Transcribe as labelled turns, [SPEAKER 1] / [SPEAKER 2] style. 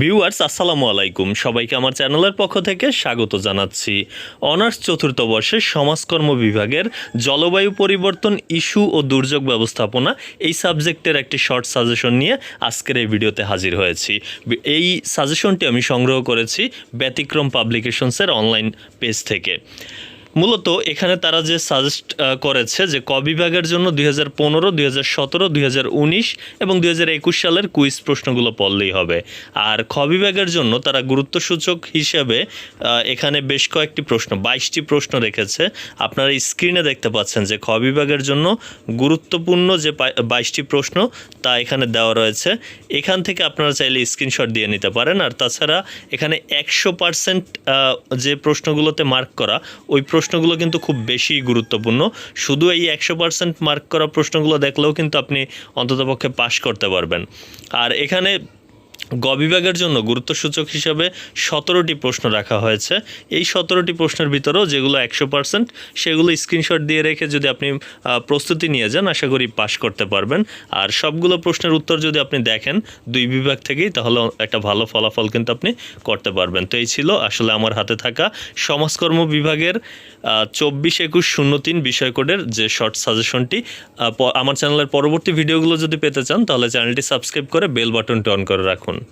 [SPEAKER 1] Viewers আসসালামু আলাইকুম। সবাইকে আমার চ্যানেলের পক্ষ থেকে স্বাগত জানাচ্ছি। অনার্স চতুর্থ বর্ষের সমাজকর্ম বিভাগের জলবায়ু পরিবর্তন ইস্যু ও দুর্যোগ ব্যবস্থাপনা এই সাবজেক্টের একটি শর্ট সাজেশন নিয়ে আজকের এই ভিডিওতে হাজির হয়েছি। এই সাজেশনটি আমি সংগ্রহ করেছি ব্যতিক্রম পাবলিকেশনসের অনলাইন পেজ থেকে। মূলত এখানে তারা যে সাজেস্ট করেছে যে ক বিভাগের জন্য দুই হাজার পনেরো, দুই হাজার সতেরো, দুই হাজার উনিশ এবং দুই হাজার একুশ সালের কুইজ প্রশ্নগুলো পড়লেই হবে। আর খ বিভাগের জন্য তারা গুরুত্বসূচক হিসেবে এখানে বেশ কয়েকটি প্রশ্ন, বাইশটি প্রশ্ন রেখেছে। আপনারা স্ক্রিনে দেখতে পাচ্ছেন যে খ বিভাগের জন্য গুরুত্বপূর্ণ যে বাইশটি প্রশ্ন, তা এখানে দেওয়া রয়েছে। এখান থেকে আপনারা চাইলে স্ক্রিনশট দিয়ে নিতে পারেন। আর তাছাড়া এখানে একশো পার্সেন্ট যে প্রশ্নগুলোতে মার্ক করা, ওই প্রশ্নগুলো কিন্তু খুব বেশি গুরুত্বপূর্ণ। শুধু এই একশো পার্সেন্ট মার্ক করা প্রশ্নগুলো দেখলেও কিন্তু আপনি অন্ততপক্ষে পাশ করতে পারবেন। আর এখানে গ বিভাগের জন্য গুরুত্বসূচক হিসাবে সতেরোটি প্রশ্ন রাখা হয়েছে। এই সতেরোটি প্রশ্নের ভিতরেও যেগুলো একশো পার্সেন্ট, সেগুলো স্ক্রিনশট দিয়ে রেখে যদি আপনি প্রস্তুতি নিয়ে যান, আশা করি পাশ করতে পারবেন। আর সবগুলো প্রশ্নের উত্তর যদি আপনি দেখেন দুই বিভাগ থেকেই, তাহলে একটা ভালো ফলাফল কিন্তু আপনি করতে পারবেন। তো এই ছিল আসলে আমার হাতে থাকা সমাজকর্ম বিভাগের চব্বিশ একুশ শূন্য তিন বিষয় কোডের যে শর্ট সাজেশনটি। আমার চ্যানেলের পরবর্তী ভিডিওগুলো যদি পেতে চান, তাহলে চ্যানেলটি সাবস্ক্রাইব করে বেল বাটনটি অন করে রাখুন। Kunden.